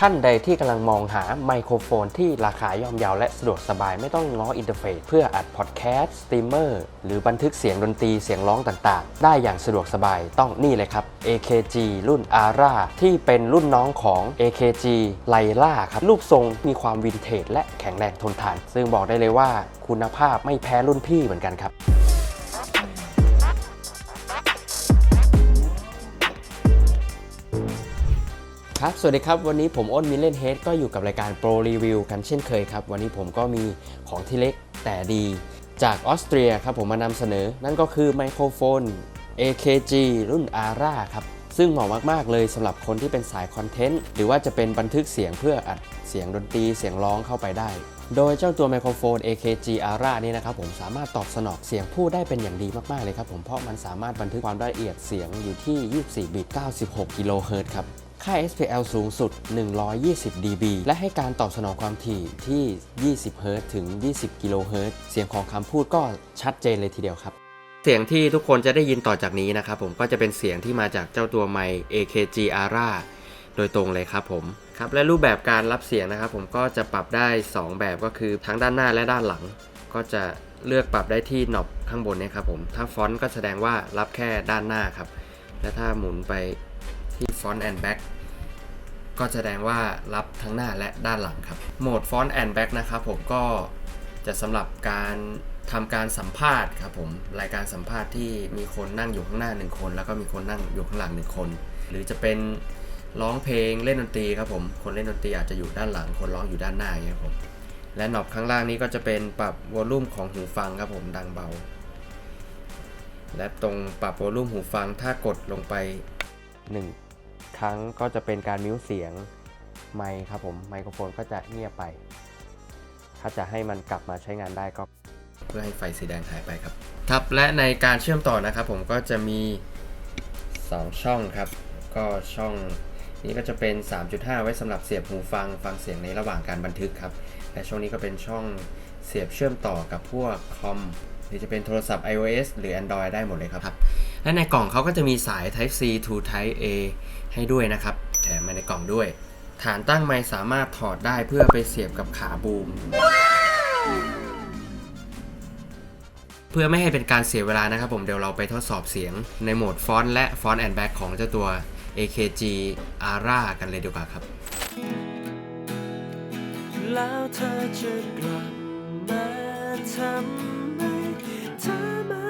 ท่านใดที่กำลังมองหาไมโครโฟนที่ราคาย่อมเยาและสะดวกสบายไม่ต้องง้ออินเทอร์เฟซเพื่ออัดพอดแคสต์สตรีมเมอร์หรือบันทึกเสียงดนตรีเสียงร้องต่างๆ ได้อย่างสะดวกสบายต้องนี่เลยครับ AKG รุ่น ARA ที่เป็นรุ่นน้องของ AKG l y l a ครับรูปทรงมีความวินเทจและแข็งแรงทนทาน ซึ่งบอกได้เลยว่าคุณภาพไม่แพ้รุ่นพี่เหมือนกันครับ ครับ สวัสดีครับ วันนี้ผมอ้นมิเลนเฮดก็อยู่กับรายการโปรรีวิวกันเช่นเคยครับ วันนี้ผมก็มีของที่เล็กแต่ดี จากออสเตรียครับผมมานำเสนอ นั่นก็คือไมโครโฟน AKG รุ่น ARA ครับ ซึ่งเหมาะมาก ๆ เลยสำหรับคนที่เป็นสายคอนเทนต์ หรือว่าจะเป็นบันทึกเสียงเพื่ออัดเสียงดนตรีเสียงร้องเข้าไปได้ โดยเจ้าตัวไมโครโฟน AKG ARA นี้นะครับผมสามารถตอบสนองเสียงพูดได้เป็นอย่างดีมาก ๆ เลยครับผมเพราะมันสามารถบันทึกความละเอียดเสียงอยู่ที่ 24 บิต 96 กิโลเฮิรตซ์ครับ ค่า SPL สูงสุด 120 dB และให้การตอบสนองความถี่ที่ 20 Hz ถึง 20 กิโลเฮิรตซ์เสียงของคำพูดก็ชัดเจนเลยทีเดียวครับ เสียงที่ทุกคนจะได้ยินต่อจากนี้นะครับผมก็จะเป็นเสียงที่มาจากเจ้าตัวไมค์ AKG ARA โดยตรงเลยครับผมครับและรูปแบบการรับเสียงนะครับ ผมก็จะปรับได้ 2 แบบก็คือทั้งด้านหน้าและด้านหลัง ก็จะเลือกปรับได้ที่หนอบข้างบนเนะครับผมถ้าฟอนต์ก็แสดงว่ารับแค่ด้านหน้าครับและถ้าหมุนไป ที่ฟอนต์แอนด์แบ็กก็แสดงว่ารับทั้งหน้าและด้านหลังครับ โหมดฟอนต์แอนด์แบ็กนะครับผมก็จะสำหรับการทำการสัมภาษณ์ครับผม รายการสัมภาษณ์ที่มีคนนั่งอยู่ข้างหน้าหนึ่งคน แล้วก็มีคนนั่งอยู่ข้างหลังหนึ่งคน หรือจะเป็นร้องเพลงเล่นดนตรีครับผม คนเล่นดนตรีอาจจะอยู่ด้านหลัง คนร้องอยู่ด้านหน้าอย่างเงี้ยครับผม และหนอบข้างล่างนี้ก็จะเป็นปรับวอลลุ่มของหูฟังครับผมดังเบา และตรงปรับวอลลุ่มหูฟังถ้ากดลงไป 1 ครั้งก็จะเป็นการมิวเสียงไมค์ครับผมไมโครโฟนก็จะเงียบไป ถ้าจะให้มันกลับมาใช้งานได้ก็ เพื่อให้ไฟสีแดงหายไปครับครับและในการเชื่อมต่อนะครับ ผมก็จะมี 2 ช่องครับ ก็ช่องนี้ก็จะเป็น 3.5 ไว้สำหรับเสียบหูฟังฟังเสียงในระหว่างการบันทึกครับ และช่องนี้ก็เป็นช่องเสียบเชื่อมต่อกับพวกคอมหรือจะเป็นโทรศัพท์ iOS หรือ Android ได้หมดเลยครับ และในกล่องเขาก็จะมีสาย Type C to Type A ให้ด้วยนะครับ แถมมาในกล่องด้วย ฐานตั้งไมค์สามารถถอดได้เพื่อไปเสียบกับขาบูม เพื่อไม่ให้เป็นการเสียเวลานะครับผมเดี๋ยวเราไปทดสอบเสียงในโหมดฟอนต์และฟอนต์แอนด์แบ็กของเจ้าตัว AKG ARA กันเลยดีกว่าครับ แล้วเธอจะกลับมาทำไมเธอมา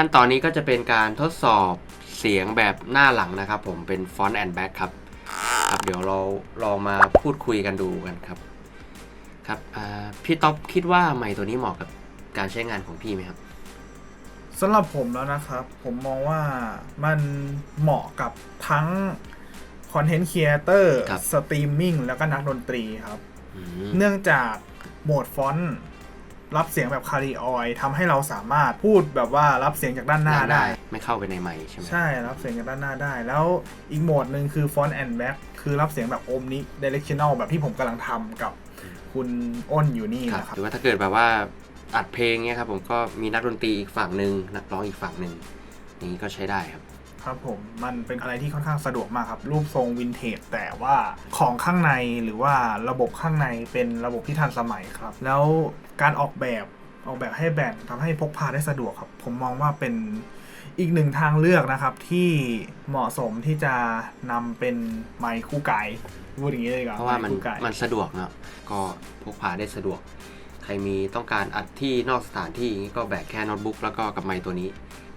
ขั้นตอนนี้ก็จะเป็นการทดสอบเสียงแบบหน้าหลังนะครับผมเป็นฟอนต์แอนด์แบ็กครับครับ เดี๋ยวเราลองมาพูดคุยกันดูกันครับครับอ่าพี่ต๊อบคิดว่าไมค์ตัวนี้เหมาะกับการใช้งานของพี่ไหมครับสำหรับผมแล้วนะครับ ผมมองว่ามันเหมาะกับทั้งคอนเทนต์ครีเอเตอร์ครับสตรีมมิ่งแล้วก็นักดนตรีครับอืมเนื่องจากโหมดฟอนต์ รับเสียงแบบคาริออยทำให้เราสามารถพูดแบบว่ารับเสียงจากด้านหน้าได้ ไม่เข้าไปในไมค์ใช่ไหมใช่รับเสียงจากด้านหน้าได้ แล้วอีกโหมดหนึ่งคือฟอนต์แอนด์แบ็คือรับเสียงแบบโอมนิเดเรกชัน a ลแบบที่ผมกำลังทำกับคุณอ้นอยู่นี่ครับนะครับหรือว่าถ้าเกิดแบบว่าอัดเพลงเนี้ยครับผมก็มีนักดนตรีอีกฝั่งหนึ่งนักร้องอีกฝั่งหนึ่งอย่างนี้ก็ใช้ได้ครับ ครับผมมันเป็นอะไรที่ค่อนข้างสะดวกมากครับ รูปทรงวินเทจแต่ว่าของข้างในหรือว่าระบบข้างในเป็นระบบที่ทันสมัยครับ แล้วการออกแบบออกแบบให้แบนทำให้พกพาได้สะดวกครับ ผมมองว่าเป็นอีกหนึ่งทางเลือกนะครับ ที่เหมาะสมที่จะนำเป็นไมค์คู่กายพูดอย่างนี้เลยดีกว่าเพราะว่ามันไค์คู่กายมันสะดวกเนาะก็พกพาได้สะดวก ใครมีต้องการอัดที่นอกสถานที่อย่างนี้ก็แบกแค่โน้ตบุ๊กแล้วก็กับไมค์ตัวนี้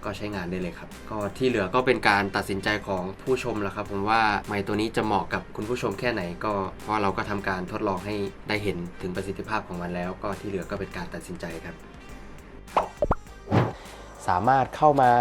ก็ใช้งานได้เลยครับ ก็ที่เหลือก็เป็นการตัดสินใจของผู้ชมแล้วครับ ผมว่าไมค์ตัวนี้จะเหมาะกับคุณผู้ชมแค่ไหน ก็เพราะเราก็ทำการทดลองให้ได้เห็นถึงประสิทธิภาพของมันแล้ว ก็ที่เหลือก็เป็นการตัดสินใจครับ สามารถเข้ามา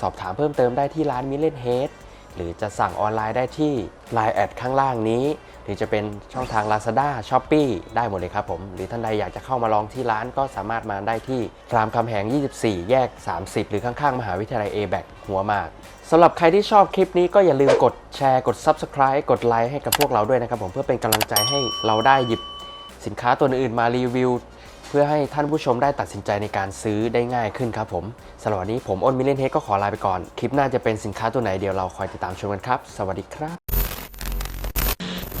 สอบถามเพิ่มเติมได้ที่ร้านมิเลนเฮด หรือจะสั่งออนไลน์ได้ที่ Line แอดข้างล่างนี้ หรือจะเป็นช่องทาง Lazada Shopee ได้หมดเลยครับผม หรือท่านใดอยากจะเข้ามาลองที่ร้านก็สามารถมาได้ที่รามคำแหง 24 แยก 30 หรือข้างๆ มหาวิทยาลัย a b a c หัวมากสำหรับใครที่ชอบคลิปนี้ก็อย่าลืมกดแชร์ กด Subscribe กดไลค์ให้กับพวกเราด้วยนะครับผมเพื่อเป็นกำลังใจให้เราได้หยิบสินค้าตัวอื่นมารีวิว เพื่อให้ท่านผู้ชมได้ตัดสินใจในการซื้อได้ง่ายขึ้นครับผมสำหรับวันนี้ผมอ้นมิเลนเฮดก็ขอลาไปก่อน คลิปหน้าจะเป็นสินค้าตัวไหนเดี๋ยวเราคอยติดตามชมกันครับ สวัสดีครับ